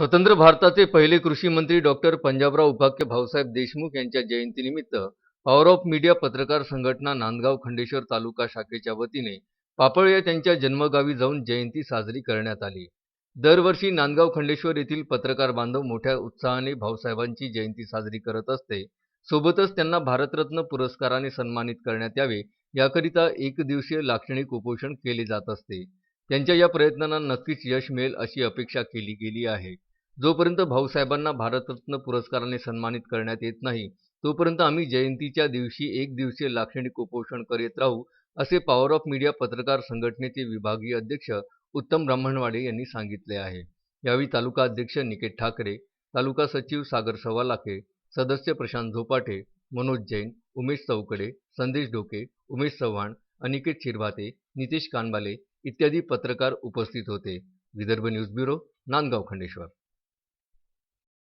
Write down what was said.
स्वतंत्र भारताचे पहिले कृषी मंत्री डॉक्टर पंजाबराव उपाख्य भाऊसाहेब देशमुख यांच्या जयंतीनिमित्त पॉवर ऑफ मीडिया पत्रकार संघटना नांदगाव खंडेश्वर तालुका शाखेच्या वतीने पापळ या त्यांच्या जन्मगावी जाऊन जयंती साजरी करण्यात आली. दरवर्षी नांदगाव खंडेश्वर येथील पत्रकार बांधव मोठ्या उत्साहाने भाऊसाहेबांची जयंती साजरी करत असते. सोबतच त्यांना भारतरत्न पुरस्काराने सन्मानित करण्यात यावे याकरिता एक दिवसीय लाक्षणिक उपोषण केले जात असते. त्यांच्या या प्रयत्नांना नक्कीच यश मिळेल अशी अपेक्षा केली गेली आहे. जोपर्यंत भाऊसाहेबांना भारतरत्न पुरस्काराने सन्मानित करण्यात येत नाही तोपर्यंत आम्ही जयंतीच्या दिवशी एक दिवसीय लाक्षणिक उपोषण करीत राहू असे पॉवर ऑफ मीडिया पत्रकार संघटनेचे विभागीय अध्यक्ष उत्तम ब्राह्मणवाडे यांनी सांगितले आहे. यावेळी तालुका अध्यक्ष निकेत ठाकरे तालुका सचिव सागर सवालाखे सदस्य प्रशांत झोपाटे मनोज जैन उमेश चौकडे संदेश डोके उमेश चव्हाण अनिकेत शिरभाते नितेश कानबाले इत्यादी पत्रकार उपस्थित होते. Vidarbha news bureau Nandgaon Khandeshwar.